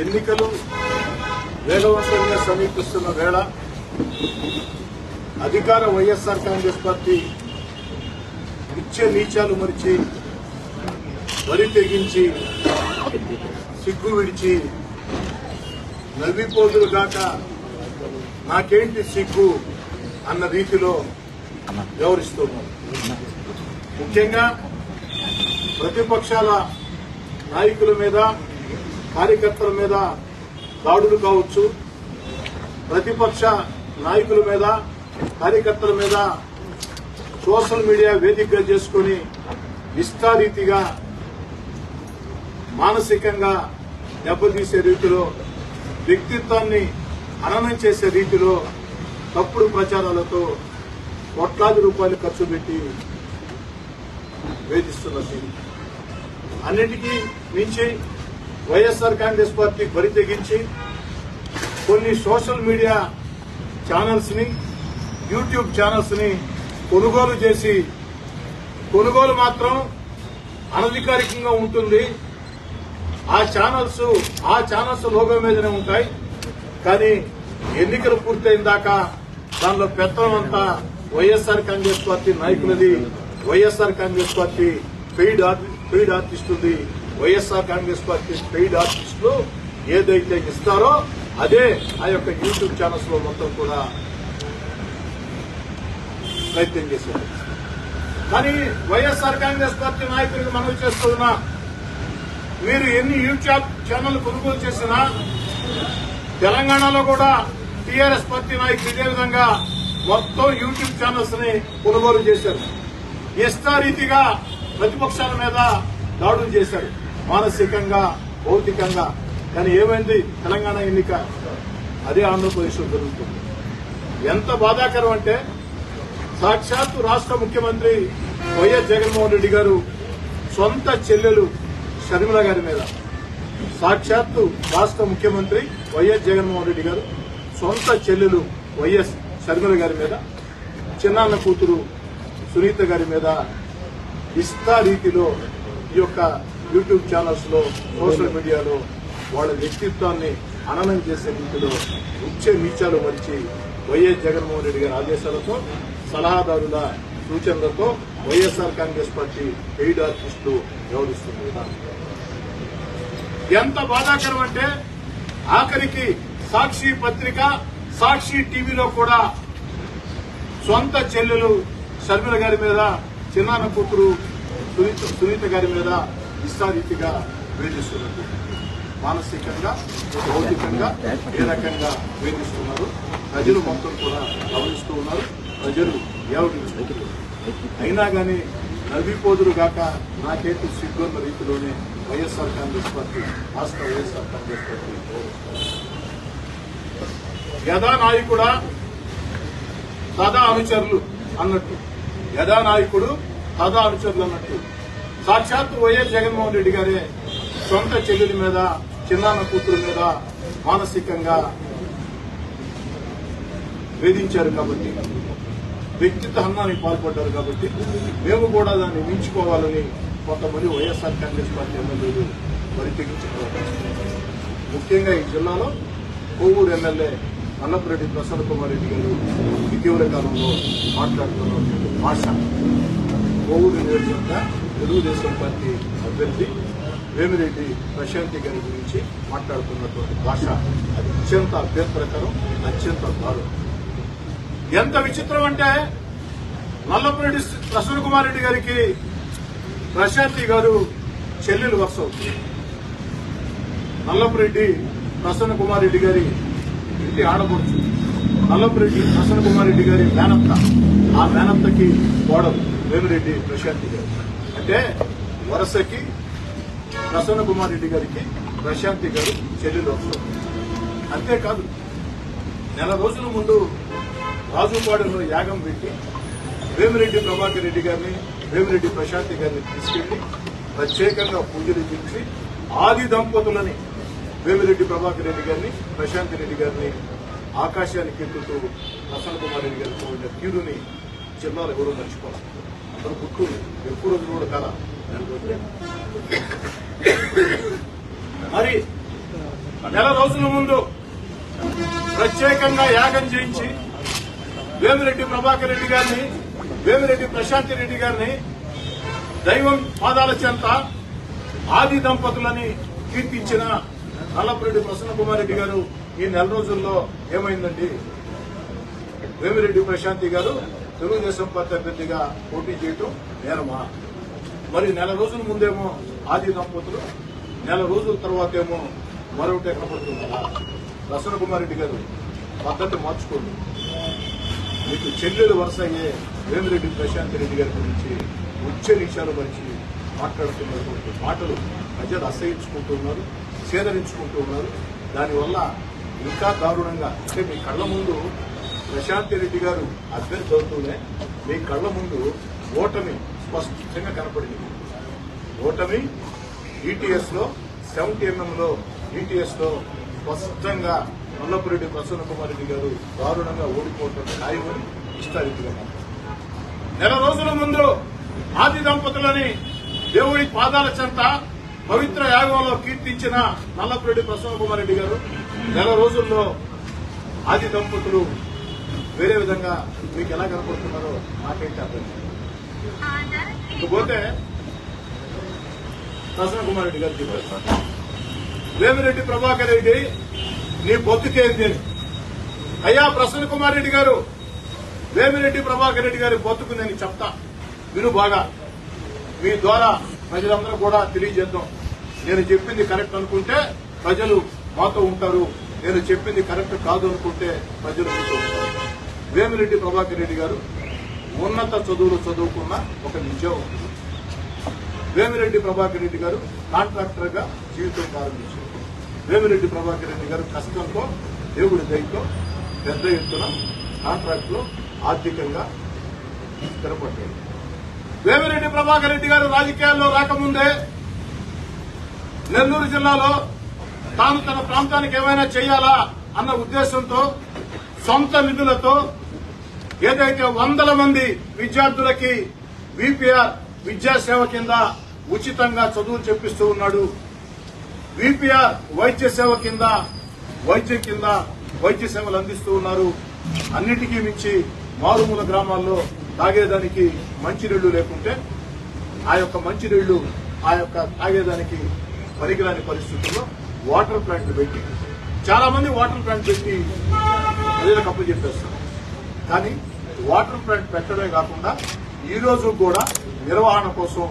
ఎన్నికలు వేగవంతంగా సమీపిస్తున్న వేళ అధికార వైఎస్ఆర్ కాంగ్రెస్ పార్టీ నిత్య నీచాలు మరిచి వరి తెగించి సిగ్గు విడిచి నవ్విపోదులు కాక నాకేంటి సిగ్గు అన్న రీతిలో వ్యవహరిస్తున్నాం. ముఖ్యంగా ప్రతిపక్షాల నాయకుల మీద కార్యకర్తల మీద దాడులు కావచ్చు ప్రతిపక్ష నాయకుల మీద కార్యకర్తల మీద సోషల్ మీడియా వేదికగా చేసుకుని విస్తారీతిగా మానసికంగా దెబ్బతీసే రీతిలో వ్యక్తిత్వాన్ని హననం చేసే రీతిలో తప్పుడు ప్రచారాలతో కోట్లాది రూపాయలు ఖర్చు పెట్టి వేధిస్తున్నది అన్నిటికీ మించి వైఎస్ఆర్ కాంగ్రెస్ పార్టీ బరి తెగించి కొన్ని సోషల్ మీడియా ఛానల్స్ని యూట్యూబ్ ఛానల్స్ని కొనుగోలు చేసి కొనుగోలు మాత్రం అనధికారికంగా ఉంటుంది. ఆ ఛానల్స్ ఆ ఛానల్స్ లోగో మీదనే ఉంటాయి. కానీ ఎన్నికలు పూర్తయిన దాకా దానిలో పెత్తనం అంతా వైఎస్ఆర్ కాంగ్రెస్ పార్టీ నాయకులది YSR Congress party paid ఆర్టి- paid YSR Congress party paid ఆర్టిస్టులు ఏదైతే ఇస్తారో అదే ఆ యొక్క యూట్యూబ్ ఛానల్స్లో మొత్తం కూడా ప్రయత్నం చేశారు. కానీ వైఎస్ఆర్ కాంగ్రెస్ పార్టీ నాయకులకు మనవి చేస్తున్నా మీరు ఎన్ని యూట్యూబ్ ఛానల్ కొనుగోలు చేసినా తెలంగాణలో కూడా టీఆర్ఎస్ పార్టీ నాయకులు ఇదే విధంగా మొత్తం యూట్యూబ్ ఛానల్స్ని కొనుగోలు చేశారు. ఇష్టారీతిగా ప్రతిపక్షాల మీద దాడులు చేశారు. మానసికంగా భౌతికంగా కానీ ఏమైంది? తెలంగాణ ఎన్నిక. అదే ఆంధ్రప్రదేశ్లో జరుగుతుంది. ఎంత బాధాకరం అంటే సాక్షాత్తు రాష్ట్ర ముఖ్యమంత్రి వైఎస్ జగన్మోహన్ రెడ్డి గారు సొంత చెల్లెలు షర్మిల గారి మీద. సాక్షాత్తు రాష్ట్ర ముఖ్యమంత్రి వైఎస్ జగన్మోహన్ రెడ్డి గారు సొంత చెల్లెలు వైఎస్ షర్మిల గారి మీద చిన్నాన్న కూతురు సునీత గారి మీద ఇష్టా రీతిలో ఈ యొక్క యూట్యూబ్ ఛానల్స్లో సోషల్ మీడియాలో వాళ్ళ వ్యక్తిత్వాన్ని అననం చేసే రీతిలో ఉచ్చే నీచాలు మరిచి వైఎస్ జగన్మోహన్ రెడ్డి గారి ఆదేశాలతో సలహాదారుల సూచనలతో వైఎస్ఆర్ కాంగ్రెస్ పార్టీ ఎయిడ్ ఆర్టిస్టులు వ్యవహరిస్తుంది. ఎంత బాధాకరం అంటే ఆఖరికి సాక్షి పత్రిక సాక్షి టీవీలో కూడా సొంత చెల్లెలు షర్మిల గారి మీద చిన్నాన కూతురు సునీత సునీత గారి మీద ఇష్టారీతిగా వేధిస్తున్నారు మానసికంగా భౌతికంగా ఏ రకంగా వేధిస్తున్నారు. ప్రజలు మొత్తం కూడా గమనిస్తూ ఉన్నారు. ప్రజలు ఏవడిస్తున్నారు అయినా కానీ నవ్విపోదురు గాక నాకేంటి సిగ్గున్న రీతిలోనే వైఎస్ఆర్ కాంగ్రెస్ పార్టీ రాష్ట్ర వైఎస్ఆర్ కాంగ్రెస్ పార్టీ యథా నాయకుడా అనుచరులు అన్నట్టు. యథా నాయకుడు అనుచరులు అన్నట్టు. సాక్షాత్తు వైఎస్ జగన్మోహన్ రెడ్డి గారే సొంత చెల్లెల మీద చిన్నాన్న కూతురు మీద మానసికంగా వేధించారు కాబట్టి వ్యక్తిత్వ హన్నానికి పాల్పడ్డారు కాబట్టి మేము కూడా దాన్ని మించుకోవాలని కొంతమంది వైఎస్ఆర్ కాంగ్రెస్ పార్టీ ఎమ్మెల్యేలు మరి ముఖ్యంగా ఈ జిల్లాలో కోవూరు ఎమ్మెల్యే అన్నపురెడ్డి ప్రసన్న కుమార్ రెడ్డి గారు ఇటీవల కాలంలో మాట్లాడుతున్న భాష కోవూరు నియోజకవర్గ తెలుగుదేశం పార్టీ అభ్యర్థి వేమిరెడ్డి ప్రశాంతి గారి గురించి మాట్లాడుతున్నటువంటి భాష అది అత్యంత అభ్యంతరకరం అత్యంత దారుణం. ఎంత విచిత్రం అంటే నల్లపురెడ్డి ప్రసన్న కుమార్ రెడ్డి గారికి ప్రశాంతి గారు చెల్లెలు వరుస అవుతుంది. నల్లపురెడ్డి ప్రసన్న కుమార్ రెడ్డి గారి ఇంటి ఆడపడుచు. నల్లపురెడ్డి ప్రసన్న కుమార్ రెడ్డి గారి మేనత్త. ఆ మేనత్తకి కోడలు వేమిరెడ్డి ప్రశాంతి గారు. అంటే వరుసకి ప్రసన్న కుమార్ రెడ్డి గారికి ప్రశాంతి గారు చెల్లెలు వస్తారు. అంతేకాదు నెల రోజుల ముందు రాజుపాడులో యాగం పెట్టి వేమిరెడ్డి ప్రభాకర్ రెడ్డి గారిని వేమిరెడ్డి ప్రశాంతి గారిని తీసుకెళ్ళి ప్రత్యేకంగా పూజలు చేసి ఆది దంపతులని వేమిరెడ్డి ప్రభాకర్ రెడ్డి గారిని ప్రశాంతి రెడ్డి గారిని ఆకాశానికి ఎత్తుతూ ప్రసన్న కుమార్ రెడ్డి గారితో ఉన్న తీరుని జిల్లాలో ఎవరూ మర్చిపోవాలి అందరూ గుర్తుంది ఎక్కువ రోజులు కూడా కాల. మరి నెల రోజుల ముందు ప్రత్యేకంగా యాగం చేయించి వేమిరెడ్డి ప్రభాకర్ రెడ్డి గారిని వేమిరెడ్డి ప్రశాంతి రెడ్డి గారిని దైవం పాదాల చెంత ఆది దంపతులని కీర్తించిన నల్లపురెడ్డి ప్రసన్న కుమార్ రెడ్డి గారు ఈ నెల రోజుల్లో ఏమైందండి? వేమిరెడ్డి ప్రశాంతి గారు తెలుగుదేశం పార్టీ అభ్యర్థిగా పోటీ చేయటం నేరమా? మరి నెల రోజుల ముందేమో ఆది దంపతులు నెల రోజుల తర్వాత ఏమో మరొకటి కనపడుతుందా ప్రసన్న కుమార్ రెడ్డి గారు పద్ధతి మార్చుకోండి. మీకు చెల్లెలు వరుస అయ్యే వేమిరెడ్డి ప్రశాంత్ రెడ్డి గారి గురించి ఉచ్చరీక్షాలు పరిచి మాట్లాడుతున్నటువంటి మాటలు ప్రజలు అసహించుకుంటూ ఉన్నారు సేదరించుకుంటూ ఉన్నారు. దానివల్ల ఇంకా దారుణంగా అంటే మీ కళ్ళ ముందు ప్రశాంత్ రెడ్డి గారు అభ్యర్థి అవుతూనే మీ కళ్ళ ముందు ఓటమి స్పష్టంగా కనపడింది. ఓటమి ఈటీఎస్లో సెవెంటీ ఎంఎం లో ఈటీఎస్లో స్పష్టంగా నల్లపురెడ్డి ప్రసన్న కుమార్ రెడ్డి గారు దారుణంగా ఓడిపోవటం ఖాయమని ఇష్టారీతిగా నెల రోజుల ముందు ఆది దంపతులని దేవుడి పాదాల చెంత పవిత్ర యాగంలో కీర్తించిన నల్లపురెడ్డి ప్రసన్న కుమార్ రెడ్డి గారు నెల రోజుల్లో ఆది దంపతులు వేరే విధంగా మీకు ఎలా కనపడుతున్నారో నాకైతే అర్థం ఇకపోతే ప్రసన్న కుమార్ రెడ్డి గారు చెప్పారు. వేమిరెడ్డి ప్రభాకర్ రెడ్డి నీ బొత్తుకేంది అయ్యా ప్రసన్న కుమార్ రెడ్డి గారు వేమిరెడ్డి ప్రభాకర్ రెడ్డి గారి బొత్తుకు నేను చెప్తా. విను బాగా. మీ ద్వారా ప్రజలందరూ కూడా తెలియజేద్దాం. నేను చెప్పింది కరెక్ట్ అనుకుంటే ప్రజలు మాతో ఉంటారు. నేను చెప్పింది కరెక్ట్ కాదు అనుకుంటే ప్రజలు మీతో ఉంటారు. వేమిరెడ్డి ప్రభాకర్ రెడ్డి గారు ఉన్నత చదువులు చదువుకున్న ఒక నిజం వేమిరెడ్డి ప్రభాకర్ రెడ్డి గారు కాంట్రాక్టర్గా జీవితం ప్రారంభించారు. వేమిరెడ్డి ప్రభాకర్ రెడ్డి గారు కష్టంతో దేవుడి దయతో పెద్ద ఎత్తున కాంట్రాక్ట్లో ఆర్థికంగా స్థిరపడ్డారు. వేమిరెడ్డి ప్రభాకర్ రెడ్డి గారు రాజకీయాల్లో రాకముందే నెల్లూరు జిల్లాలో తాను తన ప్రాంతానికి ఏమైనా చేయాలా అన్న ఉద్దేశంతో సొంత నిధులతో ఏదైతే వందల మంది విద్యార్థులకి విపిఆర్ విద్యాసేవ కింద ఉచితంగా చదువులు చెప్పిస్తూ ఉన్నాడు విపిఆర్ వైద్య సేవ కింద వైద్యం కింద వైద్య సేవలు అందిస్తూ ఉన్నారు. అన్నిటికీ మించి మారుమూల గ్రామాల్లో తాగేదానికి మంచినీళ్ళు లేకుంటే ఆ యొక్క మంచినీళ్ళు ఆ యొక్క తాగేదానికి పనికిరాని పరిస్థితుల్లో వాటర్ ప్లాంట్లు పెట్టి చాలా మంది వాటర్ ప్లాంట్ పెట్టి ప్రజలకు అప్పు చెప్పేస్తారు కానీ వాటర్ ప్లాంట్ పెట్టడమే కాకుండా ఈ రోజు కూడా నిర్వహణ కోసం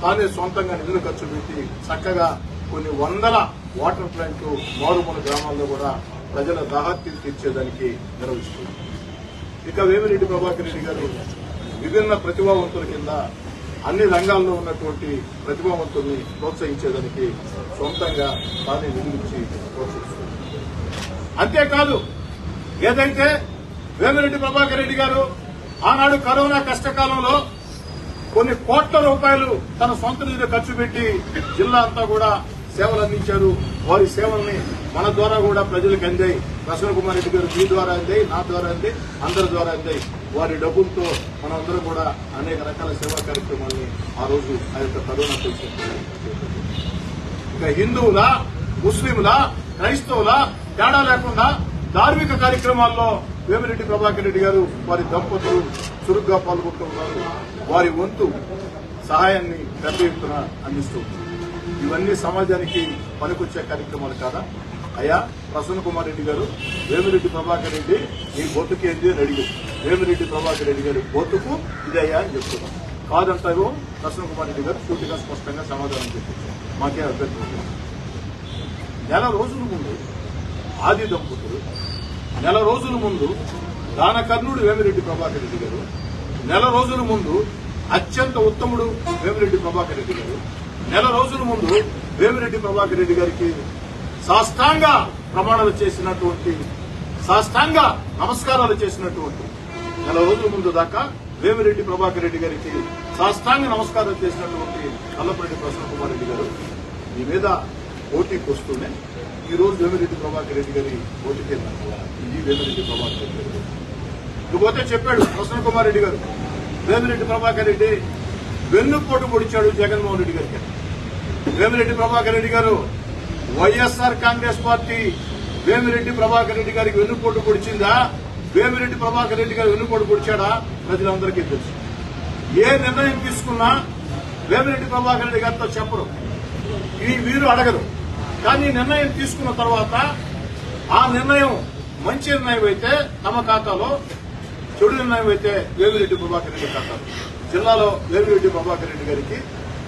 తానే సొంతంగా నిధులు ఖర్చు పెట్టి చక్కగా కొన్ని వందల వాటర్ ప్లాంట్లు మారుమూల గ్రామాల్లో కూడా ప్రజల దాహార్తిని తీర్చేదానికి నిర్వహిస్తుంది ఇక వేమిరెడ్డి ప్రభాకర్ రెడ్డి గారు విభిన్న ప్రతిభావంతుల కింద అన్ని రంగాల్లో ఉన్నటువంటి ప్రతిభావంతుల్ని ప్రోత్సహించేదానికి సొంతంగా తానే నిధులిచ్చి ప్రోత్సహిస్తుంది అంతేకాదు ఏదైతే వేమిరెడ్డి ప్రభాకర్ రెడ్డి గారు ఆనాడు కరోనా కష్టకాలంలో కొన్ని కోట్ల రూపాయలు తన సొంత నిధులు ఖర్చు పెట్టి జిల్లా అంతా కూడా సేవలు అందించారు. వారి సేవల్ని మన ద్వారా కూడా ప్రజలకు అందాయి. ప్రసన్న కుమార్ రెడ్డి గారు మీ ద్వారా అందాయి నా ద్వారా అంది అందరి ద్వారా అందాయి. వారి డబ్బులతో మనందరం కూడా అనేక రకాల సేవా కార్యక్రమాల్ని ఆ రోజు ఆ యొక్క కరోనా పరిస్థితుల్లో ఇక హిందువుల ముస్లింల క్రైస్తవుల తేడా లేకుండా ధార్మిక కార్యక్రమాల్లో వేమిరెడ్డి ప్రభాకర్ రెడ్డి గారు వారి దంపతులు చురుగ్గా పాల్గొంటున్నారు. వారి వంతు సహాయాన్ని పెద్ద ఎత్తున అందిస్తూ ఇవన్నీ సమాజానికి పనికొచ్చే కార్యక్రమాలు కాదా? అయ్యా ప్రసన్న కుమార్ రెడ్డి గారు వేమిరెడ్డి ప్రభాకర్ రెడ్డి ఈ బొత్తుకి ఏంటి అని అడిగి వేమిరెడ్డి ప్రభాకర్ రెడ్డి గారి బొత్తుకు ఇది అయ్యా అని చెప్తున్నాం కాదంటారో ప్రసన్న కుమార్ రెడ్డి గారు పూర్తిగా స్పష్టంగా సమాధానం చెప్పారు. మాకే అభ్యర్థి నెల రోజుల ముందు ఆది దంపతులు నెల రోజుల ముందు దానకర్ణుడు వేమిరెడ్డి ప్రభాకర్ రెడ్డి గారు నెల రోజుల ముందు అత్యంత ఉత్తముడు వేమిరెడ్డి ప్రభాకర్ రెడ్డి గారు నెల రోజుల ముందు వేమిరెడ్డి ప్రభాకర్ రెడ్డి గారికి సాష్టాంగ ప్రమాణాలు చేసినటువంటి సాష్టాంగ నమస్కారాలు చేసినటువంటి నెల రోజుల ముందు దాకా వేమిరెడ్డి ప్రభాకర్ రెడ్డి గారికి సాష్టాంగ నమస్కారాలు చేసినటువంటి కల్లపరెడ్డి ప్రసన్న కుమార్ రెడ్డి గారు ఈ మీద పోటీకి వస్తూనే ఈ రోజు వేమిరెడ్డి ప్రభాకర్ రెడ్డి గారి పోటీకి వెళ్ళారు ఇది వేమిరెడ్డి ప్రభాకర్ రెడ్డి గారు ఇకపోతే చెప్పాడు ప్రసన్న కుమార్ రెడ్డి గారు. వేమిరెడ్డి ప్రభాకర్ రెడ్డి వెన్నుపోటు పొడిచాడు జగన్మోహన్ రెడ్డి గారికి. వేమిరెడ్డి ప్రభాకర్ రెడ్డి గారు YSR Congress party Vemireddy Prabhakar Reddy గారికి వెన్నుపోటు పొడిచిందా? వేమిరెడ్డి ప్రభాకర్ రెడ్డి గారు వెన్నుపోటు పొడిచాడా? ప్రజలందరికీ తెలుసు. ఏ నిర్ణయం తీసుకున్నా వేమిరెడ్డి ప్రభాకర్ రెడ్డి గారితో చెప్పరు. ఈ వీరు అడగరు. కానీ నిర్ణయం తీసుకున్న తర్వాత ఆ నిర్ణయం మంచి నిర్ణయం అయితే తమ ఖాతాలో చెడు నిర్ణయం అయితే వేమిరెడ్డి ప్రభాకర్ రెడ్డి ఖాతాలో. జిల్లాలో వేమిరెడ్డి ప్రభాకర్ రెడ్డి గారికి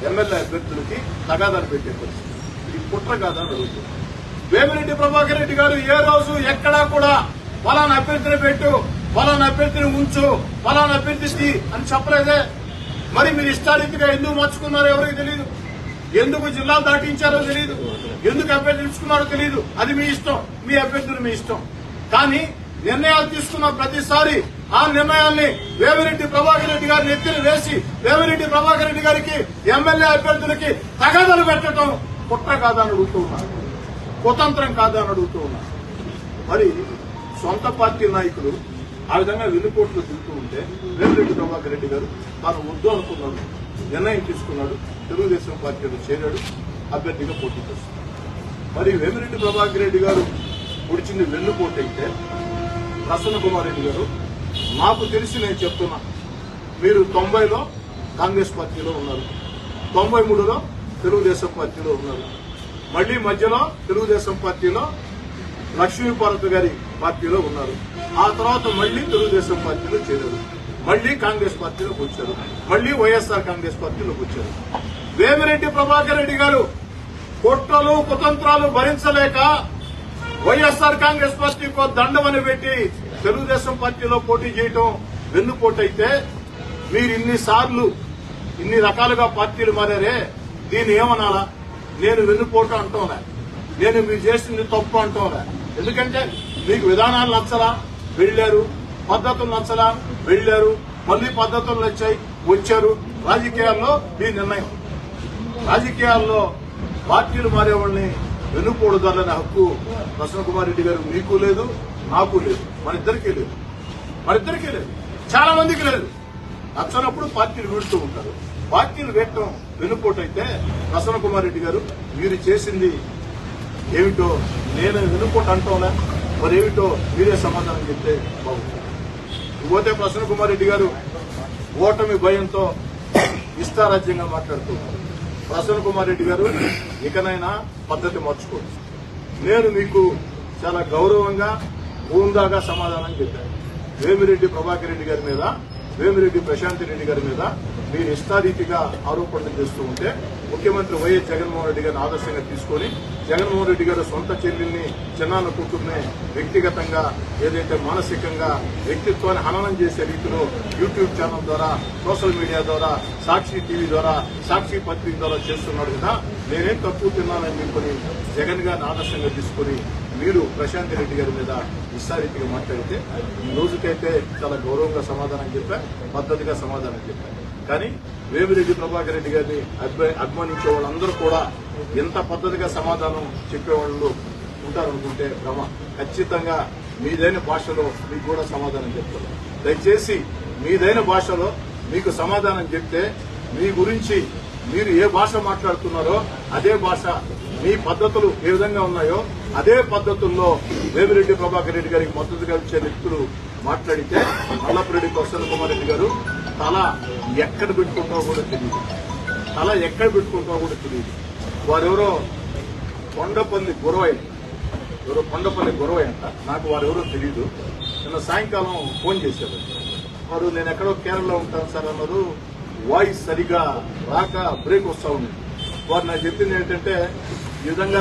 ఎమ్మెల్యే అభ్యర్థులకి తగాదాలు పెట్టే పరిస్థితి. ఇది కుట్ర కాదని అడుగుతుంది వేమిరెడ్డి ప్రభాకర్ రెడ్డి గారు ఏ రోజు ఎక్కడా కూడా ఫలానా అభ్యర్థిని పెట్టు ఫలానా అభ్యర్థిని ఉంచు ఫలానా అభ్యర్థి అని చెప్పలేదే. మరి మీరు ఇష్టారీతిగా ఎందుకు మార్చుకున్నారో ఎవరికి తెలియదు ఎందుకు జిల్లాలు దాటించారో తెలియదు ఎందుకు అభ్యర్థి తీసుకున్నారో తెలియదు అది మీ ఇష్టం. మీ అభ్యర్థులు మీ ఇష్టం. కానీ నిర్ణయాలు తీసుకున్న ప్రతిసారి ఆ నిర్ణయాన్ని వేమిరెడ్డి ప్రభాకర్ రెడ్డి గారిని ఎత్తిన వేసి వేమిరెడ్డి ప్రభాకర్ రెడ్డి గారికి ఎమ్మెల్యే అభ్యర్థులకి తగాదలు పెట్టడం కుట్ర కాదని అడుగుతూ ఉన్నారు. కుతంత్రం కాదని అడుగుతూ ఉన్నారు. మరి సొంత పార్టీ నాయకులు ఆ విధంగా వెన్నుపోట్లు తింటూ ఉంటే వేమిరెడ్డి ప్రభాకర్ రెడ్డి గారు తాను వద్దు అనుకున్నాడు నిర్ణయం తీసుకున్నాడు. తెలుగుదేశం పార్టీలో చేరాడు. అభ్యర్థిగా పోటీ చేస్తున్నాడు మరి వేమిరెడ్డి ప్రభాకర్ రెడ్డి గారు పొడిచింది వెన్నుపోటు అయితే ప్రసన్న కుమార్ రెడ్డి గారు నాకు తెలిసి నేను చెప్తున్నా మీరు తొంభైలో కాంగ్రెస్ పార్టీలో ఉన్నారు. తొంభై మూడులో తెలుగుదేశం పార్టీలో ఉన్నారు. మళ్ళీ మధ్యలో తెలుగుదేశం పార్టీలో లక్ష్మీపార్వతి గారి పార్టీలో ఉన్నారు. ఆ తర్వాత మళ్ళీ తెలుగుదేశం పార్టీలో చేరారు. మళ్ళీ కాంగ్రెస్ పార్టీలోకి వచ్చారు. మళ్ళీ వైఎస్ఆర్ కాంగ్రెస్ పార్టీలోకి వచ్చారు. వేమిరెడ్డి ప్రభాకర్ రెడ్డి గారు కుట్రలు కుతంత్రాలు భరించలేక వైఎస్ఆర్ కాంగ్రెస్ పార్టీకి దండమని పెట్టి తెలుగుదేశం పార్టీలో పోటీ చేయటం వెన్నుపోటైతే మీరు ఇన్నిసార్లు ఇన్ని రకాలుగా పార్టీలు మారారే దీన్ని ఏమనాలా? నేను వెన్నుపోటు అంటోలే నేను మీరు చేసింది తప్పు అంటోలే ఎందుకంటే మీకు విధానాలు నచ్చలా? వెళ్ళారు పద్ధతులు నచ్చలా వెళ్ళారు మళ్ళీ పద్ధతులు నచ్చాయి వచ్చారు. రాజకీయాల్లో మీ నిర్ణయం. రాజకీయాల్లో పార్టీలు మారేవాళ్ళని వాళ్ళని హక్కు ప్రసన్న కుమార్ రెడ్డి గారు మీకు లేదు నాకు లేదు మన ఇద్దరికీ లేదు. మన ఇద్దరికీ లేదు. చాలా మందికి లేదు. నచ్చనప్పుడు పార్టీలు వీడుతూ ఉంటారు. పార్టీలు వేయటం వెన్నుపోటైతే ప్రసన్న కుమార్ రెడ్డి గారు మీరు చేసింది ఏమిటో నేను వెన్నుపోటు అంటోలే మరి ఏమిటో మీరే సమాధానం చెప్తే బాగుంటుంది. పోతే ప్రసన్న కుమార్ రెడ్డి గారు ఓటమి భయంతో ఇష్టారాజ్యంగా మాట్లాడుతున్నారు ప్రసన్న కుమార్ రెడ్డి గారు ఇకనైనా పద్ధతి మార్చుకోండి. నేను మీకు చాలా గౌరవంగా హోందాగా సమాధానం చెప్పాను. వేమిరెడ్డి ప్రభాకర్ రెడ్డి గారి మీద వేమిరెడ్డి ప్రశాంత్ రెడ్డి గారి మీద మీరు ఇష్టారీతిగా ఆరోపణలు చేస్తూ ఉంటే ముఖ్యమంత్రి వైఎస్ జగన్మోహన్ రెడ్డి గారిని ఆదర్శంగా తీసుకొని జగన్మోహన్ రెడ్డి గారు సొంత చెల్లెల్ని చిన్నాన్న కూతుర్ని వ్యక్తిగతంగా ఏదైతే మానసికంగా వ్యక్తిత్వాన్ని హననం చేసే రీతిలో యూట్యూబ్ ఛానల్ ద్వారా సోషల్ మీడియా ద్వారా సాక్షి టీవీ ద్వారా సాక్షి పత్రిక ద్వారా చేస్తున్నాడు కదా నేనేం తక్కువ తిన్నానని చెప్పని జగన్ గారిని ఆదర్శంగా తీసుకొని మీరు ప్రశాంత్ రెడ్డి గారి మీద విస్తారీతిగా మాట్లాడితే ఈ రోజుకైతే చాలా గౌరవంగా సమాధానం చెప్పా పద్ధతిగా సమాధానం చెప్పా. కానీ వేమిరెడ్డి ప్రభాకర్ రెడ్డి గారిని అభిమా- అభిమానించే వాళ్ళందరూ కూడా ఎంత పద్ధతిగా సమాధానం చెప్పేవాళ్ళు ఉంటారనుకుంటే భ్రమ. ఖచ్చితంగా మీదైన భాషలో మీకు కూడా సమాధానం చెప్తారు దయచేసి మీదైన భాషలో మీకు సమాధానం చెప్తే మీ గురించి మీరు ఏ భాష మాట్లాడుతున్నారో అదే భాష మీ పద్ధతులు ఏ విధంగా ఉన్నాయో అదే పద్ధతుల్లో వేమిరెడ్డి ప్రభాకర్ రెడ్డి గారికి మద్దతుగా ఇచ్చే వ్యక్తులు మాట్లాడితే మల్లపురెడ్డి ప్రసన్న కుమార్ రెడ్డి గారు తల ఎక్కడ పెట్టుకుంటారో కూడా తెలియదు తల ఎక్కడ పెట్టుకుంటారో కూడా తెలియదు వారెవరో కొండపల్లి గురవయ్య ఎవరో కొండపల్లి గురవయ్య అంట. నాకు వారెవరో తెలియదు నిన్న సాయంకాలం ఫోన్ చేశారు. వారు నేను ఎక్కడో కేరళలో ఉంటాను సార్ అన్నారు. వాయిస్ సరిగా రాక బ్రేక్ వస్తా ఉంది. వారు నాకు చెప్పింది ఏంటంటే ఈ విధంగా